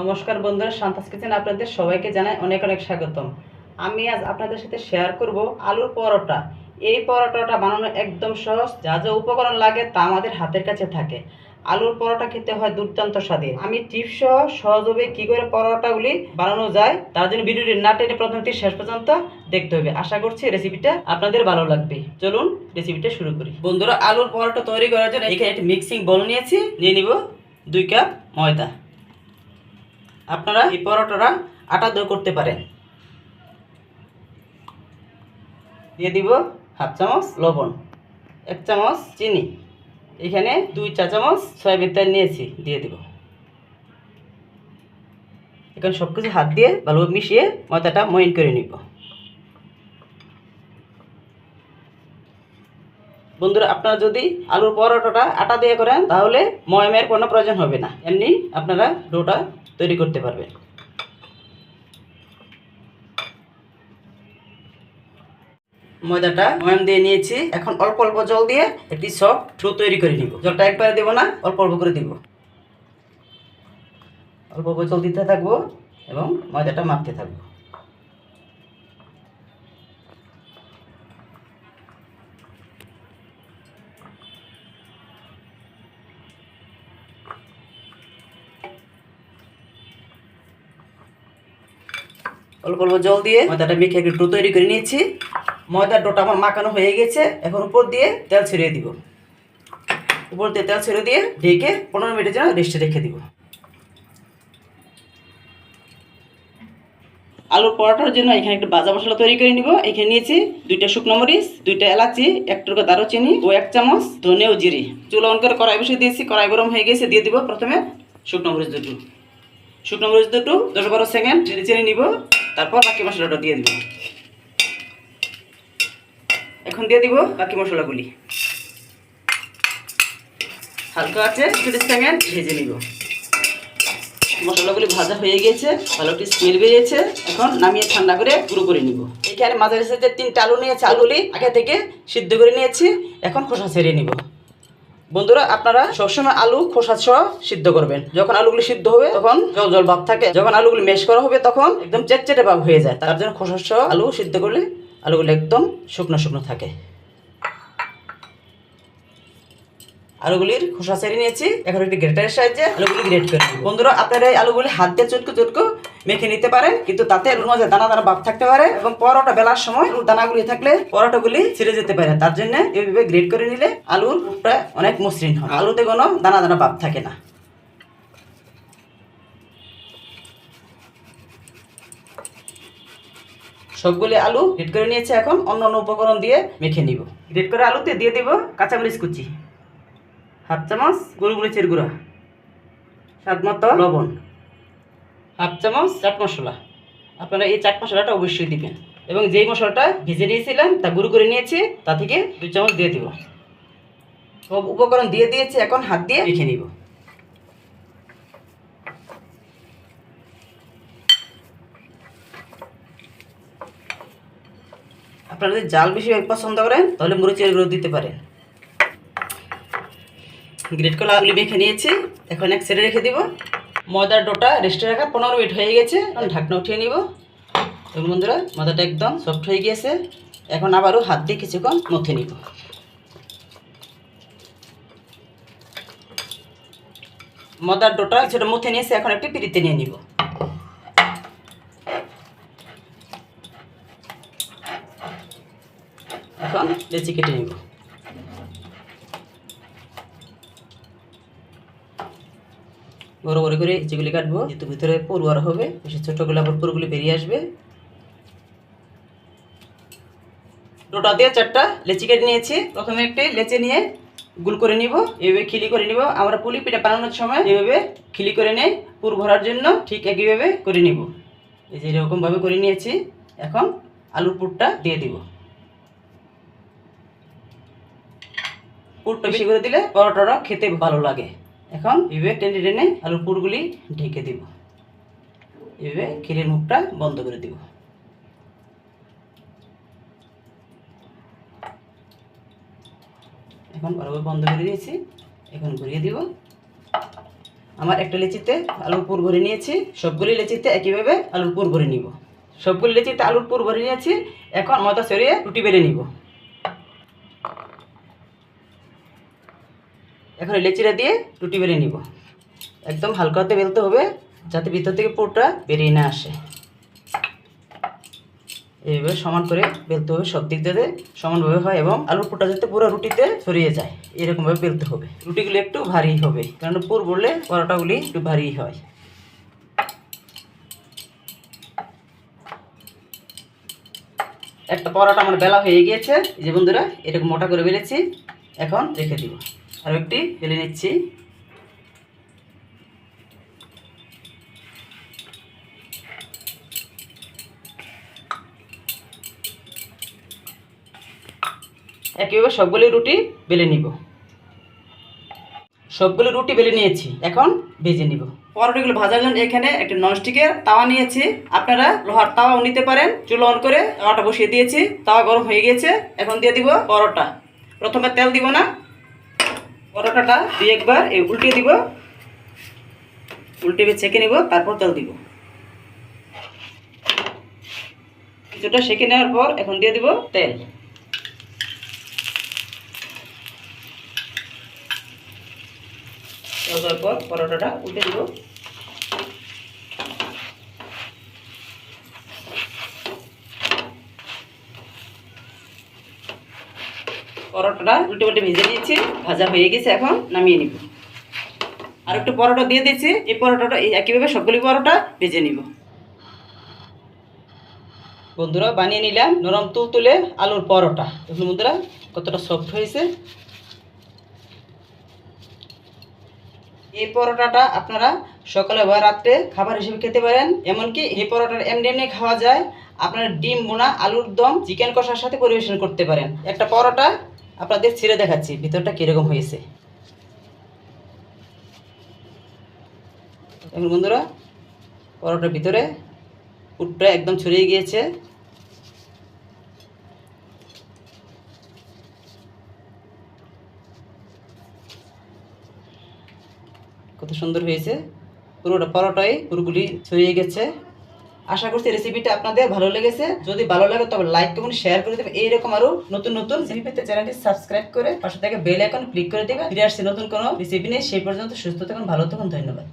নমস্কার বন্ধুরা, শান্তাস কিচেন আপনাদের সবাইকে জানাই অনেক অনেক স্বাগতম। আমি আজ আপনাদের সাথে শেয়ার করব আলুর পরোটা। এই পরোটাটা বানানো একদম সহজ, যা যা উপকরণ লাগে তা আমাদের হাতের কাছে থাকে। আলুর পরোটা খেতে হয় দুর্দান্ত স্বাদের। আমি টিপস সহ সহজভাবে কী করে পরোটাগুলি বানানো যায়, তার জন্য ভিডিওটি না টেনে প্রথম থেকে শেষ পর্যন্ত দেখতে হবে। আশা করছি রেসিপিটা আপনাদের ভালো লাগবে। চলুন রেসিপিটা শুরু করি। বন্ধুরা, আলুর পরোটা তৈরি করার জন্য এখানে একটি মিক্সিং বল নিয়েছি। নিয়ে নিব দুই কাপ ময়দা। আপনারা এই পরোটাটা আটা দিয়ে করতে পারেন। দিয়ে দিব হাফ চামচ লবণ, এক চামচ চিনি। এখানে দুই চা চামচ সয়াবিন তেল নিয়েছি, দিয়ে দিব। এখন সব কিছু হাত দিয়ে ভালোভাবে মিশিয়ে ময়দাটা মইন করে নিব। বন্ধুরা, আপনারা যদি আলুর পরোটাটা আটা দিয়ে করেন, তাহলে ময়মের কোনো প্রয়োজন হবে না। এমনি আপনারা ডোটা তৈরি করতে পারবেন ময়দাটা ময়াম দিয়ে নিয়েছি। এখন অল্প অল্প জল দিয়ে এটি সব ঠু তৈরি করে নিব। জলটা একবারে দেবো না, অল্প অল্প করে দিব। অল্প অল্প জল দিতে থাকব এবং ময়দাটা মাখতে থাকব। অল্প অল্প জল দিয়ে ময়দাটা মেখে একটু ডো তৈরি করে নিয়েছি। ময়দার ডোটা আমার মাখানো হয়ে গেছে। এখন উপর দিয়ে তেল ছড়িয়ে দিব। উপর দিয়ে তেল ছড়িয়ে দিয়ে ঢেকে পনেরো মিনিটের জন্য রেস্টে রেখে দিব। আলুর পরোটার জন্য এখানে একটু বাজা মশলা তৈরি করে নিব। এখানে নিয়েছি দুইটা শুকনো মরিচ, দুইটা এলাচি, এক টুকরো দারুচিনি ও এক চামচ ধনে ও জিরি। চুলা অন করে কড়াই বসিয়ে দিয়েছি। কড়াই গরম হয়ে গেছে, দিয়ে দিব প্রথমে শুকনো মরিচ দুটো। শুকনো মরিচ দুটো, দশ বারো সেকেন্ড নেড়ে চেড়ে নিব। তারপর বাকি মশলাটা দিয়ে দিব। এখন দিয়ে দিব বাকি মশলাগুলি। হালকা আছে তিরিশ সেকেন্ড ভেজে নিব। মশলাগুলি ভাজা হয়ে গিয়েছে, ভালো একটি স্মেল বেরিয়েছে। এখন নামিয়ে ঠান্ডা করে গুঁড়ো করে নিব। এখানে মাঝারি সাইজের তিনটা আলু নিয়েছি, আলুগুলি আগে থেকে সিদ্ধ করে নিয়েছি, এখন খোসা ছেড়ে নিব। বন্ধুরা, আপনারা সবসময় আলু, খোসা সহ সিদ্ধ করবেন। যখন আলুগুলি সিদ্ধ হবে, তখন জল জল ভাব থাকে। যখন আলুগুলি মেশ করা হবে, তখন একদম চেটচেটে ভাব হয়ে যায়। তার জন্য খোসা সহ আলু সিদ্ধ করলে আলুগুলো একদম শুকনো শুকনো থাকে। আলুগুলির খোসা ছেড়ে নিয়েছি। এখন একটি গ্রেটারের সাহায্যে আলুগুলি গ্রেট করে। বন্ধুরা, আপনারা এই আলুগুলি হাত দিয়ে চটকু চটকু মেখে নিতে পারেন, কিন্তু তাতে আলুর মাঝে দানা দানা ভাব থাকতে পারে এবং পরোটা বেলার সময় আলুর দানাগুলি থাকলে পরোটাগুলি ছিঁড়ে যেতে পারে। তার জন্য এইভাবে গ্রেট করে নিলে আলুর পুরটা অনেক মসৃণ হয়। আলুতে কোনো দানা দানা ভাব থাকে না। সবগুলি আলু গ্রেট করে নিয়েছে এখন। অন্য অন্য উপকরণ দিয়ে মেখে নিব। গ্রেট করে আলুতে দিয়ে দিব কাঁচামরিচ কুচি। হাফ চামচ গোলমরিচের গুঁড়া, স্বাদ মতো লবণ, হাফ চামচ চাট মশলা। আপনারা এই চাট মশলাটা অবশ্যই দিবেন। এবং যেই মশলাটা ভেজে নিয়েছিলাম, তা গুঁড়ো করে নিয়েছি, তা থেকে দুই চামচ দিয়ে দিব। সব উপকরণ দিয়ে দিয়েছি, এখন হাত দিয়ে মেখে নিব। আপনারা যদি জাল বেশি পছন্দ করেন, তাহলে মরিচের গুঁড়ো দিতে পারেন। গ্রেট কলা আলু মেখে নিয়েছি। এখন এক সাইডে রেখে দিব। ময়দার ডোটা রেস্টে রাখা পনেরো মিনিট হয়ে গেছে। এখন ঢাকনা উঠিয়ে নিব। এবং বন্ধুরা, ময়দাটা একদম সফট হয়ে গিয়েছে। এখন আবারও হাত দিয়ে কিছুক্ষণ মথে নিব। ময়দার ডোটা কিছুটা মুথে নিয়েছে, এখন একটি পিড়িতে নিয়ে নিব। এখন লেচি কেটে নিব। বড় বড় করে যেগুলি কাটবো, যেহেতু ভিতরে পড়ুয়ার হবে বেশি ছোটোগুলো আবার পুরোগুলি বেরিয়ে আসবে। ডোটা দিয়ে চারটা লেচি কেটে নিয়েছি। প্রথমে একটি লেচে নিয়ে গুল করে নিব এইভাবে খিলি করে নিব। আমরা পুলি পিঠা বানানোর সময় এইভাবে খিলি করে নেই, পুর ভরার জন্য ঠিক একইভাবে করে নিব। এই যে এরকমভাবে করে নিয়েছি, এখন আলুর পুরটা দিয়ে দিব। পুরটা বেশি করে দিলে পরোটাটা খেতে ভালো লাগে। এখন এভাবে টেনে টেনে আলুর পুরগুলি ঢেকে দিব। এভাবে ক্ষীরের মুখটা বন্ধ করে দিব। এখন ভালোভাবে বন্ধ করে দিয়েছি। এখন ঘুরিয়ে দিব। আমার একটা লেচিতে আলুর পুর ভরে নিয়েছি। সবগুলি লেচিতে একইভাবে আলুর পুর ভরে নিব। সবগুলি লেচিতে আলুর পুর ভরে নিয়েছি। এখন ময়দা সরিয়ে রুটি বেলে নিব। এখন লেচিটা দিয়ে রুটি বেলে নিব। একদম হালকা হালকাতে বেলতে হবে, যাতে ভিতর থেকে পুরটা বেরিয়ে না আসে। এইভাবে সমান করে বেলতে হবে, সব দিক দিয়ে সমানভাবে হয় এবং আলুর পুরটা যাতে পুরো রুটিতে ছড়িয়ে যায়, এরকমভাবে বেলতে হবে। রুটিগুলো একটু ভারী হবে, কারণ পুর বললে পরোটাগুলি একটু ভারী হয়। একটা পরোটা আমার বেলা হয়ে গিয়েছে যে বন্ধুরা এরকম মোটা করে বেলেছি, এখন রেখে দিব। আর একটি বেলে নিচ্ছি একইভাবে সবগুলি রুটি বেলে নিব। সবগুলো রুটি বেলে নিয়েছি, এখন ভেজে নিব। পরোটাগুলো ভাজার জন্য এখানে একটা ননস্টিকের তাওয়া নিয়েছি। আপনারা লোহার তাওয়াও নিতে পারেন। চুলো অন করে তাওয়াটা বসিয়ে দিয়েছি। তাওয়া গরম হয়ে গিয়েছে। এখন দিয়ে দিব পরোটা। প্রথমে তেল দিব না। পরোটাটা দুই একবার, এই উল্টিয়ে দিব। উল্টে ছেঁকে নিব, তারপর তেল দিব। কিছুটা সেঁকে নেওয়ার পর এখন দিয়ে দিব তেল। তেল দেওয়ার পর পরোটাটা উল্টে দিব। পরোটাটা উল্টে উল্টে ভেজে নিয়েছি, ভাজা হয়ে গেছে এখন, নামিয়ে নিব। আর একটু পরোটা দিয়ে দিয়েছি, এই পরোটাটা একইভাবে সবগুলি পরোটা ভেজে নিব। বন্ধুরা, বানিয়ে নিলাম নরম তুল তুলে আলুর পরোটা। দেখুন বন্ধুরা, কতটা সফট হয়েছে। এই পরোটাটা আপনারা সকালে বা রাত্রে খাবার হিসেবে খেতে পারেন, এমনকি এই পরোটার এমনি এমনি খাওয়া যায়। আপনারা ডিম বোনা আলুর দম, চিকেন কষার সাথে পরিবেশন করতে পারেন। একটা পরোটা আপনাদের ছিঁড়ে দেখাচ্ছি, ভিতরটা কীরকম হয়েছে। এখন বন্ধুরা, পরোটার ভিতরে পুরটা একদম ছড়িয়ে গিয়েছে। কত সুন্দর হয়েছে, পুরোটা পরোটাই পুরোগুলি ছড়িয়ে গেছে। আশা করছি রেসিপিটা আপনাদের ভালো লেগেছে। যদি ভালো লাগে, তবে লাইক করুন শেয়ার করে দেবেন। এইরকম আরও নতুন নতুন রেসিপি পেতে চ্যানেলটি সাবস্ক্রাইব করে পাশে থেকে বেল আইকন ক্লিক করে দেবেন। ফিরে আসছে নতুন কোনো রেসিপি নিয়ে। সেই পর্যন্ত সুস্থ থাকুন, ভালো থাকুন, ধন্যবাদ।